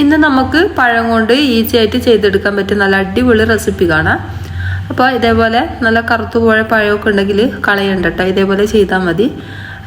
ഇന്ന് നമുക്ക് പഴം കൊണ്ട് ഈസി ആയിട്ട് ചെയ്തെടുക്കാൻ പറ്റിയ നല്ല അടിപൊളി റെസിപ്പി കാണാം. അപ്പോൾ ഇതേപോലെ നല്ല കറുത്തുപോയ പഴമൊക്കെ ഉണ്ടെങ്കിൽ കളയണ്ട കേട്ടോ ഇതേപോലെ ചെയ്താൽ മതി.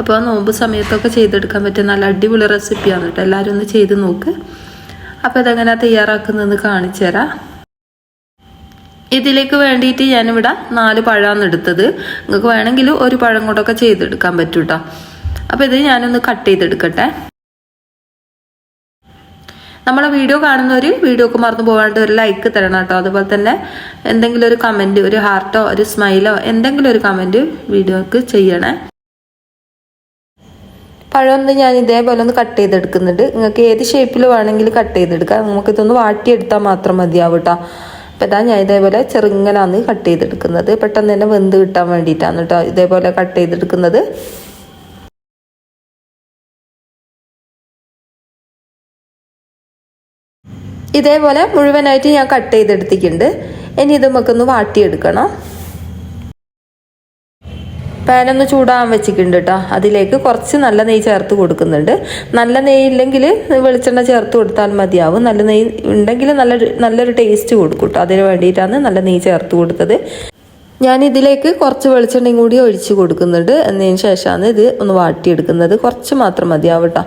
അപ്പോൾ നോമ്പ് സമയത്തൊക്കെ ചെയ്തെടുക്കാൻ പറ്റിയ നല്ല അടിപൊളി റെസിപ്പിയാണ് കേട്ടോ എല്ലാവരും ഒന്ന് ചെയ്ത് നോക്ക്. അപ്പോൾ ഇതെങ്ങനെ തയ്യാറാക്കുന്നതെന്ന് കാണിച്ചു തരാം. ഇതിലേക്ക് വേണ്ടിയിട്ട് ഞാനിവിടെ നാല് പഴമാണ് എടുത്തത്. നിങ്ങൾക്ക് വേണമെങ്കിൽ ഒരു പഴം കൊണ്ടൊക്കെ ചെയ്തെടുക്കാൻ പറ്റും കേട്ടോ അപ്പോൾ ഇത് ഞാനൊന്ന് കട്ട് ചെയ്തെടുക്കട്ടെ. നമ്മളെ വീഡിയോ കാണുന്നവർ വീഡിയോക്ക് മറന്നു പോകാണ്ട് ഒരു ലൈക്ക് തരണം കേട്ടോ. അതുപോലെ തന്നെ എന്തെങ്കിലും ഒരു കമന്റ് ഒരു ഹാർട്ടോ ഒരു സ്മൈലോ എന്തെങ്കിലും ഒരു കമന്റ് വീഡിയോക്ക് ചെയ്യണേ. പഴമൊന്ന് ഞാൻ ഇതേപോലെ ഒന്ന് കട്ട് ചെയ്തെടുക്കുന്നുണ്ട്. നിങ്ങൾക്ക് ഏത് ഷേപ്പിൽ വേണമെങ്കിൽ കട്ട് ചെയ്തെടുക്കാം. നമുക്ക് ഇതൊന്ന് വാട്ടിയെടുത്താൽ മാത്രം മതിയാവും കേട്ടോ. അപ്പം ഇതാ ഞാൻ ഇതേപോലെ ചെറുങ്ങനാന്ന് കട്ട് ചെയ്തെടുക്കുന്നത്. പെട്ടെന്ന് തന്നെ വെന്ത് കിട്ടാൻ വേണ്ടിയിട്ടാണ് കേട്ടോ ഇതേപോലെ കട്ട് ചെയ്തെടുക്കുന്നത്. ഇതേപോലെ മുഴുവനായിട്ട് ഞാൻ കട്ട് ചെയ്തെടുത്തിട്ടുണ്ട്. ഇനി ഇത് നമുക്കൊന്ന് വാട്ടിയെടുക്കണം. പാനൊന്ന് ചൂടാൻ വെച്ചിട്ടുണ്ട് കേട്ടോ അതിലേക്ക് കുറച്ച് നല്ല നെയ്യ് ചേർത്ത് കൊടുക്കുന്നുണ്ട്. നല്ല നെയ്യ് ഇല്ലെങ്കിൽ വെളിച്ചെണ്ണ ചേർത്ത് കൊടുത്താൽ മതിയാവും. നല്ല നെയ്യ് ഉണ്ടെങ്കിൽ നല്ല നല്ലൊരു ടേസ്റ്റ് കൊടുക്കും കേട്ടോ അതിന് വേണ്ടിയിട്ടാണ് നല്ല നെയ്യ് ചേർത്ത് കൊടുത്തത്. ഞാൻ ഇതിലേക്ക് കുറച്ച് വെളിച്ചെണ്ണയും കൂടി ഒഴിച്ച് കൊടുക്കുന്നുണ്ട്. എന്നതിന് ശേഷമാണ് ഇത് ഒന്ന് വാട്ടിയെടുക്കുന്നത്. കുറച്ച് മാത്രം മതിയാവും കേട്ടോ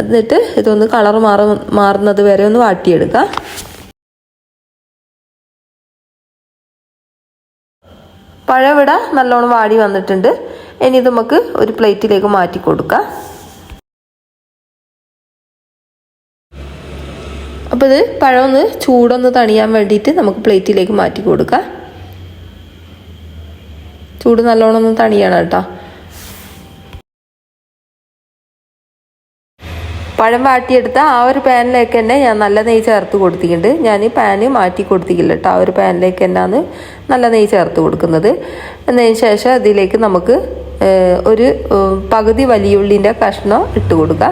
എന്നിട്ട് ഇതൊന്ന് കളർ മാറ മാറുന്നത് വരെ ഒന്ന് വാട്ടിയെടുക്കുക പഴവിട നല്ലോണം വാടി വന്നിട്ടുണ്ട്. ഇനി ഇത് നമുക്ക് ഒരു പ്ലേറ്റിലേക്ക് മാറ്റി കൊടുക്കാം. അപ്പോൾ ഇത് പഴം ഒന്ന് ചൂടൊന്ന് തണിയാൻ വേണ്ടിയിട്ട് നമുക്ക് പ്ലേറ്റിലേക്ക് മാറ്റി കൊടുക്കാം. ചൂട് നല്ലോണം ഒന്ന് തണിയണം കേട്ടോ. പഴം വാട്ടിയെടുത്ത ആ ഒരു പാനിലേക്ക് തന്നെ ഞാൻ നല്ല നെയ്യ് ചേർത്ത് കൊടുത്തിട്ടുണ്ട്. ഞാൻ ഈ പാന് മാറ്റി കൊടുത്തിട്ടില്ല കേട്ടോ. ആ ഒരു പാനിലേക്ക് തന്നെയാണ് നല്ല നെയ്യ് ചേർത്ത് കൊടുക്കുന്നത്. എന്നതിന് ശേഷം അതിലേക്ക് നമുക്ക് ഒരു പകുതി വലിയുള്ളിന്റെ കഷ്ണം ഇട്ട് കൊടുക്കുക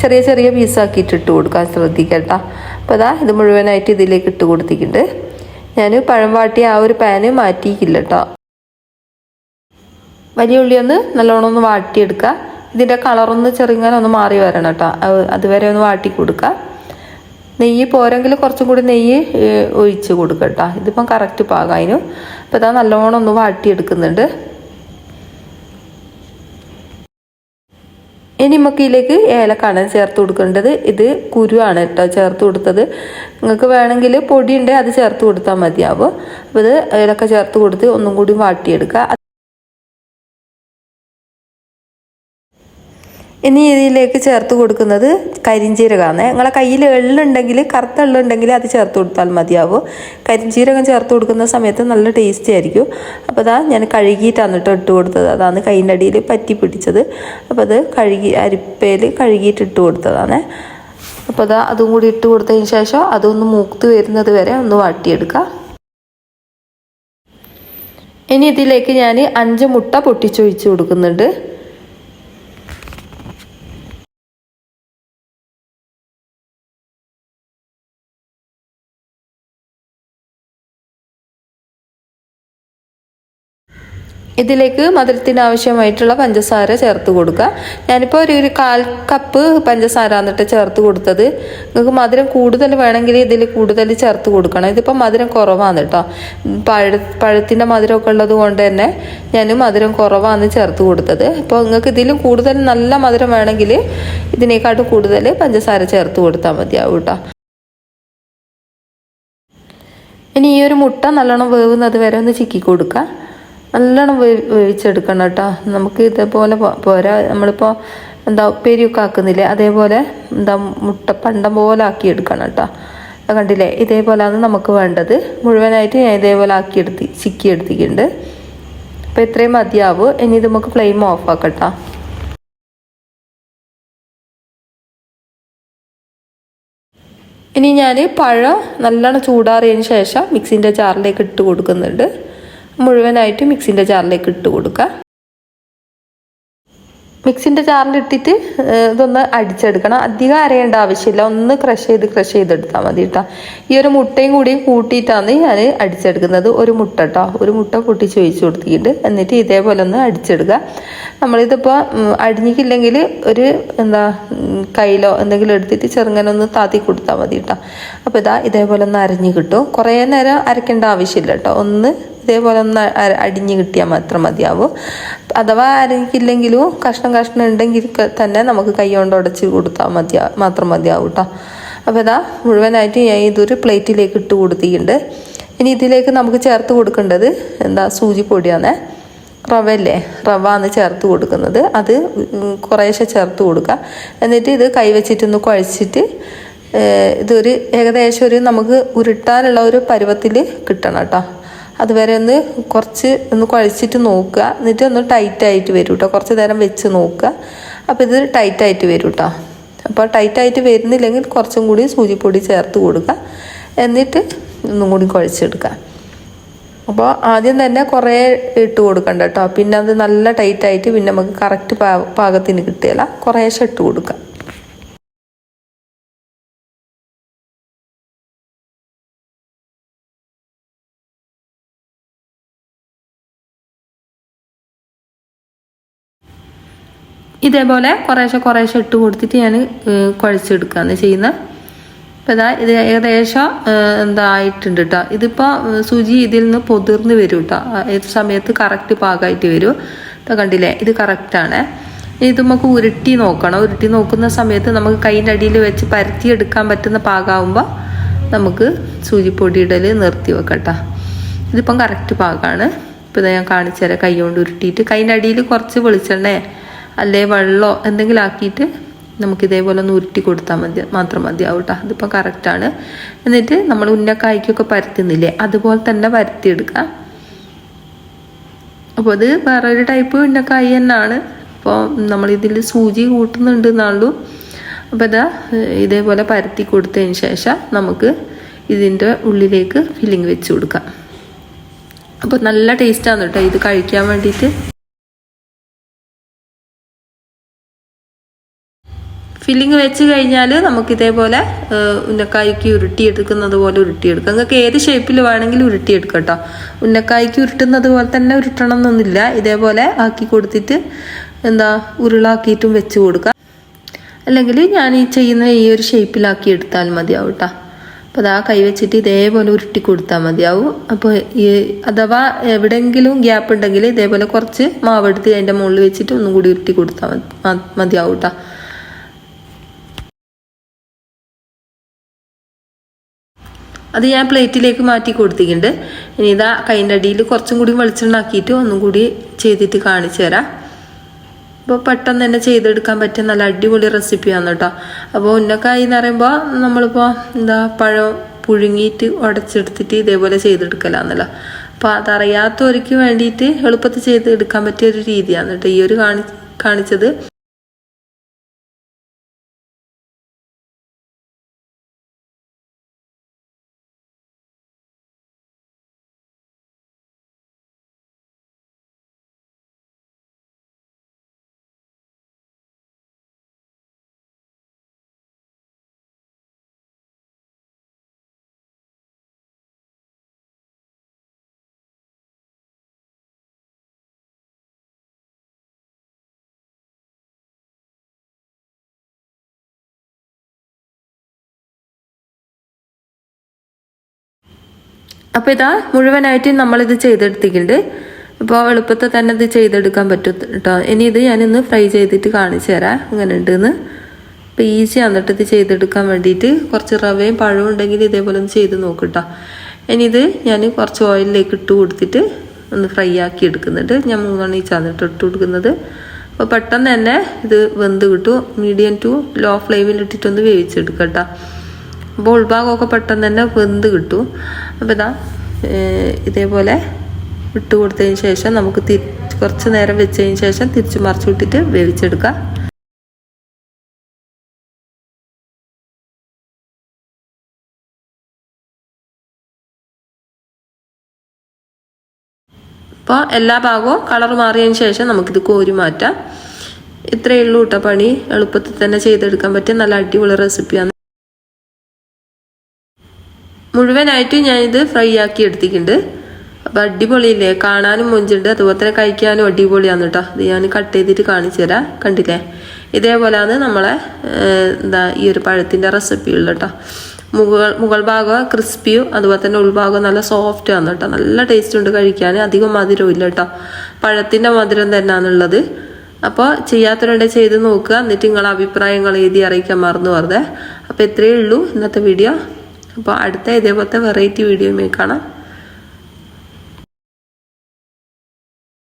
ചെറിയ ചെറിയ പീസാക്കിയിട്ട് ഇട്ട് കൊടുക്കാൻ ശ്രദ്ധിക്കട്ടോ. അപ്പോൾ അതാ ഇത് മുഴുവനായിട്ട് ഇതിലേക്ക് ഇട്ട് കൊടുത്തിട്ടുണ്ട്. ഞാൻ പഴം വാട്ടിയ ആ ഒരു പാന് മാറ്റിയിട്ടില്ല കേട്ടോ. വലിയ ഉള്ളി ഒന്ന് നല്ലോണം ഒന്ന് വാട്ടിയെടുക്കുക ഇതിന്റെ കളറൊന്ന് ചെറുങ്ങനെ ഒന്ന് മാറി വരണം കേട്ടോ. അതുവരെ ഒന്ന് വാട്ടി കൊടുക്കുക നെയ്യ് പോരെങ്കിൽ കുറച്ചും കൂടി നെയ്യ് ഒഴിച്ച് കൊടുക്കുക കേട്ടോ. ഇതിപ്പം കറക്റ്റ് പാകം അതിന് അപ്പോൾ ഇതാ നല്ലോണം ഒന്ന് വാട്ടിയെടുക്കുന്നുണ്ട് ഇനി നമുക്ക് ഇതിലേക്ക് ഏലക്കാണ് ചേർത്ത് കൊടുക്കേണ്ടത്. ഇത് കുരുവാണ് കേട്ടോ ചേർത്ത് കൊടുത്തത്. നിങ്ങൾക്ക് വേണമെങ്കിൽ പൊടിയുണ്ട് അത് ചേർത്ത് കൊടുത്താൽ മതിയാവും. അപ്പോൾ ഇത് ഏലക്ക ചേർത്ത് കൊടുത്ത് ഒന്നും കൂടി വാട്ടിയെടുക്കുക ഇനി ഇതിലേക്ക് ചേർത്ത് കൊടുക്കുന്നത് കരിഞ്ചീരകമാണ്. നിങ്ങളെ കയ്യിൽ എള്ളുണ്ടെങ്കിൽ കറുത്ത എള്ളുണ്ടെങ്കിൽ അത് ചേർത്ത് കൊടുത്താൽ മതിയാവും. കരിഞ്ചീരകം ചേർത്ത് കൊടുക്കുന്ന സമയത്ത് നല്ല ടേസ്റ്റി ആയിരിക്കും. അപ്പോൾ അതാ ഞാൻ കഴുകിയിട്ടാണ് കേട്ടോ ഇട്ട് കൊടുത്തത്. അതാണ് കൈന്റെ അടിയിൽ പറ്റി പിടിച്ചത്. അപ്പോൾ അത് കഴുകി അരിപ്പയിൽ കഴുകിയിട്ട് ഇട്ട് കൊടുത്തതാണ്. അപ്പോൾ അതാ അതും കൂടി ഇട്ട് കൊടുത്തതിന് ശേഷം അതൊന്ന് മൂത്ത് വരുന്നത് വരെ ഒന്ന് വാട്ടിയെടുക്കുക ഇനി ഇതിലേക്ക് ഞാൻ അഞ്ച് മുട്ട പൊട്ടിച്ചൊഴിച്ച് കൊടുക്കുന്നുണ്ട്. ഇതിലേക്ക് മധുരത്തിന് ആവശ്യമായിട്ടുള്ള പഞ്ചസാര ചേർത്ത് കൊടുക്കുക. ഞാനിപ്പോൾ ഒരു ഒരു കാൽ കപ്പ് പഞ്ചസാര എന്നിട്ട് ചേർത്ത് കൊടുത്തത്. നിങ്ങൾക്ക് മധുരം കൂടുതൽ വേണമെങ്കിൽ ഇതിൽ കൂടുതൽ ചേർത്ത് കൊടുക്കണം. ഇതിപ്പോൾ മധുരം കുറവാണ് കേട്ടോ. പഴ പഴത്തിന്റെ മധുരമൊക്കെ ഉള്ളത് കൊണ്ട് തന്നെ ഞാൻ മധുരം കുറവാണ് ചേർത്ത് കൊടുത്തത്. അപ്പോൾ നിങ്ങൾക്ക് ഇതിലും കൂടുതൽ നല്ല മധുരം വേണമെങ്കിൽ ഇതിനേക്കാട്ടും കൂടുതൽ പഞ്ചസാര ചേർത്ത് കൊടുത്താൽ മതിയാവും കേട്ടോ. ഇനി ഈ ഒരു മുട്ട നല്ലോണം വേവുന്നത് വരെ ഒന്ന് ചിക്കി കൊടുക്കുക. നല്ലോണം വേവിച്ചെടുക്കണം കേട്ടോ. നമുക്ക് ഇതേപോലെ പോരാ നമ്മളിപ്പോൾ എന്താ ഉപ്പേരിയൊക്കെ ആക്കുന്നില്ലേ അതേപോലെ എന്താ മുട്ട പണ്ടം പോലെ ആക്കി എടുക്കണം കേട്ടോ കണ്ടില്ലേ? ഇതേപോലെയാണ് നമുക്ക് വേണ്ടത്. മുഴുവനായിട്ട് ഞാൻ ഇതേപോലെ ആക്കി എടുത്തി ചിക്കി എടുത്തിട്ടുണ്ട് അപ്പോൾ ഇത്രയും മതിയാവും. ഇനി ഇത് നമുക്ക് ഫ്ലെയിം ഓഫ് ആക്കട്ടോ ഇനി ഞാൻ പഴം നല്ലോണം ചൂടാറിയതിന് ശേഷം മിക്സിന്റെ ജാറിലേക്ക് ഇട്ട് കൊടുക്കുന്നുണ്ട്. മുഴുവനായിട്ട് മിക്സിന്റെ ജാറിലേക്ക് ഇട്ട് കൊടുക്കുക. മിക്സിന്റെ ജാറിലിട്ടിട്ട് ഇതൊന്ന് അടിച്ചെടുക്കണം. അധികം അരയേണ്ട ആവശ്യമില്ല. ഒന്ന് ക്രഷ് ചെയ്ത് ക്രഷ് ചെയ്തെടുത്താൽ മതി കേട്ടോ ഈ ഒരു മുട്ടയും കൂടി കൂട്ടിയിട്ടാണ് ഞാൻ അടിച്ചെടുക്കുന്നത്. ഒരു മുട്ട കേട്ടോ ഒരു മുട്ട പൊട്ടിച്ച് ഒഴിച്ച് കൊടുത്തിട്ട് എന്നിട്ട് ഇതേപോലെ ഒന്ന് അടിച്ചെടുക്കുക. നമ്മളിതിപ്പോൾ അടിഞ്ഞിക്കില്ലെങ്കിൽ ഒരു എന്താ കയ്യിലോ എന്തെങ്കിലും എടുത്തിട്ട് ചെറുങ്ങനെ ഒന്ന് താത്തി കൊടുത്താൽ മതി കേട്ടോ അപ്പോൾ ഇതാ ഇതേപോലെ ഒന്ന് അരഞ്ഞ് കിട്ടും. കുറേ നേരം അരയ്ക്കേണ്ട ആവശ്യമില്ല കേട്ടോ ഒന്ന് ഇതേപോലെ ഒന്ന് അടിഞ്ഞു കിട്ടിയാൽ മാത്രം മതിയാവും. അഥവാ അരയ്ക്കില്ലെങ്കിലും കഷ്ണം കഷ്ണം ഉണ്ടെങ്കിൽ തന്നെ നമുക്ക് കൈ കൊണ്ട് ഉടച്ച് കൊടുത്താൽ മതിയാ മാത്രം മതിയാവും കേട്ടോ അപ്പോൾ ഇതാ മുഴുവനായിട്ട് ഞാൻ ഇതൊരു പ്ലേറ്റിലേക്ക് ഇട്ട് കൊടുത്തിട്ടുണ്ട്. ഇനി ഇതിലേക്ക് നമുക്ക് ചേർത്ത് കൊടുക്കേണ്ടത് എന്താ സൂചി പൊടിയാണ് റവ അല്ലേ റവ ആണ് ചേർത്ത് കൊടുക്കുന്നത്. അത് കുറേശ്ശെ ചേർത്ത് കൊടുക്കുക എന്നിട്ട് ഇത് കൈവച്ചിട്ടൊന്ന് കുഴച്ചിട്ട് ഇതൊരു ഏകദേശം ഒരു നമുക്ക് ഉരുട്ടാനുള്ള ഒരു പരുവത്തിൽ കിട്ടണം കേട്ടോ അതുവരെ ഒന്ന് കുറച്ച് ഒന്ന് കുഴച്ചിട്ട് നോക്കുക. എന്നിട്ട് ഒന്ന് ടൈറ്റ് ആയിട്ട് വരും കേട്ടോ കുറച്ച് നേരം വെച്ച് നോക്കുക. അപ്പോൾ ഇത് ടൈറ്റ് ആയിട്ട് വരും കേട്ടോ അപ്പോൾ ടൈറ്റ് ആയിട്ട് വരുന്നില്ലെങ്കിൽ കുറച്ചും കൂടി സൂചിപ്പൊടി ചേർത്ത് കൊടുക്കുക. എന്നിട്ട് ഒന്നും കൂടി കുഴച്ചെടുക്കുക. അപ്പോൾ ആദ്യം തന്നെ കുറേ ഇട്ട് കൊടുക്കണ്ട കേട്ടോ പിന്നെ അത് നല്ല ടൈറ്റായിട്ട് പിന്നെ നമുക്ക് കറക്റ്റ് പാകത്തിന് കിട്ടുകയില്ല കുറേശ്ശെ ഇട്ട് കൊടുക്കുക. ഇതേപോലെ കുറേശ്ശെ കുറേശ്ശെ ഇട്ട് കൊടുത്തിട്ട് ഞാൻ കുഴച്ചെടുക്കുകയാണ് ചെയ്യുന്നത് അപ്പോൾ ഇതാ ഇത് ഏകദേശം എന്തായിട്ടുണ്ട് കേട്ടോ ഇതിപ്പോൾ സൂചി ഇതിൽ നിന്ന് പൊതിർന്ന് വരും കേട്ടോ ഏത് സമയത്ത് കറക്റ്റ് പാകമായിട്ട് വരും. കണ്ടില്ലേ? ഇത് കറക്റ്റാണ് ഇത് നമുക്ക് ഉരുട്ടി നോക്കണം. ഉരുട്ടി നോക്കുന്ന സമയത്ത് നമുക്ക് കൈന്റെ അടിയിൽ വെച്ച് പരത്തി എടുക്കാൻ പറ്റുന്ന പാകമാകുമ്പോൾ നമുക്ക് സൂചിപ്പൊടി ഇടൽ നിർത്തി വെക്കട്ടോ ഇതിപ്പം കറക്റ്റ് പാകമാണ് ഇപ്പം ഞാൻ കാണിച്ചു തരാം. കൈ കൊണ്ട് ഉരുട്ടിയിട്ട്. കൈന്റെ അടിയിൽ കുറച്ച് വെളിച്ചെണ്ണേ അല്ലേ വെള്ളമോ എന്തെങ്കിലും ആക്കിയിട്ട് നമുക്ക് ഇതേപോലെ ഒന്ന് ഉരുട്ടി കൊടുത്താൽ മതി മാത്രം മതിയാവും കേട്ടോ അതിപ്പോൾ കറക്റ്റാണ് എന്നിട്ട് നമ്മൾ ഉന്നക്കായ്ക്കൊക്കെ പരത്തുന്നില്ലേ അതുപോലെ തന്നെ പരത്തിയെടുക്കുക അപ്പോൾ അത് വേറൊരു ടൈപ്പ് ഉന്നക്കായ് തന്നെയാണ്. അപ്പോൾ നമ്മളിതിൽ സൂചി കൂട്ടുന്നുണ്ട് എന്നാളൂ അപ്പോൾ ഇതാ ഇതേപോലെ പരത്തി കൊടുത്തതിന് ശേഷം നമുക്ക് ഇതിന്റെ ഉള്ളിലേക്ക് ഫില്ലിങ് വെച്ച് കൊടുക്കാം. അപ്പോൾ നല്ല ടേസ്റ്റാണ് കേട്ടോ ഇത് കഴിക്കാൻ വേണ്ടിയിട്ട്. ഫില്ലിങ് വെച്ച് കഴിഞ്ഞാൽ നമുക്ക് ഇതേപോലെ ഉന്നക്കായ്ക്ക് ഉരുട്ടിയെടുക്കുന്നത് പോലെ ഉരുട്ടിയെടുക്കാം. നിങ്ങൾക്ക് ഏത് ഷേപ്പിൽ വേണമെങ്കിലും ഉരുട്ടിയെടുക്കാം കേട്ടോ ഉന്നക്കായ്ക്ക് ഉരുട്ടുന്നത് പോലെ തന്നെ ഉരുട്ടണം എന്നൊന്നുമില്ല. ഇതേപോലെ ആക്കി കൊടുത്തിട്ട് എന്താ ഉരുളാക്കിയിട്ടും വെച്ച് കൊടുക്കാം. അല്ലെങ്കിൽ ഞാൻ ഈ ചെയ്യുന്ന ഈ ഒരു ഷേപ്പിലാക്കി എടുത്താൽ മതിയാവും കേട്ടോ അപ്പോൾ അതാ കൈ വെച്ചിട്ട് ഇതേപോലെ ഉരുട്ടി കൊടുത്താൽ മതിയാവും. അപ്പോൾ ഈ അഥവാ എവിടെയെങ്കിലും ഗ്യാപ്പ് ഉണ്ടെങ്കിൽ ഇതേപോലെ കുറച്ച് മാവെടുത്ത് അതിന്റെ മുകളിൽ വെച്ചിട്ട് ഒന്നും കൂടി ഉരുട്ടി കൊടുത്താൽ മതി മതിയാവും കേട്ടോ അത് ഞാൻ പ്ലേറ്റിലേക്ക് മാറ്റി കൊടുത്തിട്ടുണ്ട്. ഇനി ഇതാ കൈന്റെ അടിയിൽ കുറച്ചും കൂടി വെളിച്ചെണ്ണ ആക്കിയിട്ട് ഒന്നും കൂടി ചെയ്തിട്ട് കാണിച്ചു തരാം. അപ്പോൾ പെട്ടെന്ന് തന്നെ ചെയ്തെടുക്കാൻ പറ്റിയ നല്ല അടിപൊളി റെസിപ്പിയാണ് കേട്ടോ. അപ്പോൾ ഉന്നക്കായി എന്ന് പറയുമ്പോൾ നമ്മളിപ്പോൾ എന്താ പഴം പുഴുങ്ങിയിട്ട് ഉടച്ചെടുത്തിട്ട് ഇതേപോലെ ചെയ്തെടുക്കലാന്നല്ലോ. അപ്പോൾ അതറിയാത്തവർക്ക് വേണ്ടിയിട്ട് എളുപ്പത്തിൽ ചെയ്തെടുക്കാൻ പറ്റിയ ഒരു രീതിയാണ് കേട്ടോ ഈ ഒരു കാണി കാണിച്ചത്. അപ്പോൾ ഇതാ മുഴുവനായിട്ട് നമ്മളിത് ചെയ്തെടുത്തിട്ടുണ്ട്. അപ്പോൾ എളുപ്പത്തിൽ തന്നെ ഇത് ചെയ്തെടുക്കാൻ പറ്റും കേട്ടോ ഇനി ഇത് ഞാനിന്ന് ഫ്രൈ ചെയ്തിട്ട് കാണിച്ചു തരാം. അങ്ങനെ ഉണ്ടെന്ന്. അപ്പോൾ ഈസി ആന്നിട്ട് ഇത് ചെയ്തെടുക്കാൻ വേണ്ടിയിട്ട് കുറച്ച് റവയും പഴവും ഉണ്ടെങ്കിൽ ഇതേപോലെ ഒന്ന് ചെയ്ത് നോക്കും കേട്ടോ ഇനി ഇത് ഞാൻ കുറച്ച് ഓയിലിലേക്ക് ഇട്ട് കൊടുത്തിട്ട് ഒന്ന് ഫ്രൈ ആക്കി എടുക്കുന്നുണ്ട്. ഞാൻ മൂന്നെണ്ണം ഈ ചാന്നിട്ട് ഇട്ട് കൊടുക്കുന്നത്. അപ്പോൾ പെട്ടെന്ന് തന്നെ ഇത് വെന്ത് കിട്ടും. മീഡിയം ടു ലോ ഫ്ലെയിമിൽ ഇട്ടിട്ടൊന്ന് വേവിച്ചെടുക്കാം കേട്ടോ അപ്പോൾ ഉൾഭാഗമൊക്കെ പെട്ടെന്ന് തന്നെ വെന്ത് കിട്ടും. അപ്പോൾ ഇതാ ഇതേപോലെ ഇട്ട് കൊടുത്തതിന് ശേഷം നമുക്ക് തി കുറച്ച് നേരം വെച്ചതിന് ശേഷം തിരിച്ച് മറിച്ച് വിട്ടിട്ട് വേവിച്ചെടുക്കാം. അപ്പോൾ എല്ലാ ഭാഗവും കളർ മാറിയതിന് ശേഷം നമുക്കിത് കോരി മാറ്റാം. ഇത്രയേ ഉള്ളൂ കേട്ടോ പണി. എളുപ്പത്തിൽ തന്നെ ചെയ്തെടുക്കാൻ പറ്റിയ നല്ല അടിപൊളി റെസിപ്പിയാണ് മുഴുവനായിട്ട് ഞാനിത് ഫ്രൈ ആക്കി എടുത്തിട്ടുണ്ട്. അപ്പം അടിപൊളിയില്ലേ? കാണാനും മൊഞ്ചുണ്ട്. അതുപോലെ തന്നെ കഴിക്കാനും അടിപൊളിയാണ് കേട്ടോ ഇത് ഞാൻ കട്ട് ചെയ്തിട്ട് കാണിച്ചു തരാം. കണ്ടില്ലേ? ഇതേപോലെയാണ് നമ്മളെ എന്താ ഈ ഒരു പഴത്തിന്റെ റെസിപ്പി ഉള്ളത് കേട്ടോ മുകൾ മുകൾ ഭാഗം ക്രിസ്പിയും അതുപോലെ തന്നെ ഉൾഭാഗം നല്ല സോഫ്റ്റ് ആണ് കേട്ടോ നല്ല ടേസ്റ്റ് ഉണ്ട് കഴിക്കാൻ. അധികം മധുരവും ഇല്ല കേട്ടോ പഴത്തിന്റെ മധുരം തന്നെയാണുള്ളത് അപ്പോൾ ചെയ്യാത്തവരുണ്ടെങ്കിൽ ചെയ്ത് നോക്കുക. എന്നിട്ട് നിങ്ങളെ അഭിപ്രായങ്ങൾ എഴുതി അറിയിക്കാൻ മറന്നു വെറുതെ അപ്പോൾ ഇത്രയേ ഉള്ളൂ ഇന്നത്തെ വീഡിയോ അപ്പോൾ അടുത്ത ഇതേപോലത്തെ വെറൈറ്റി വീഡിയോയുമായി കാണാം.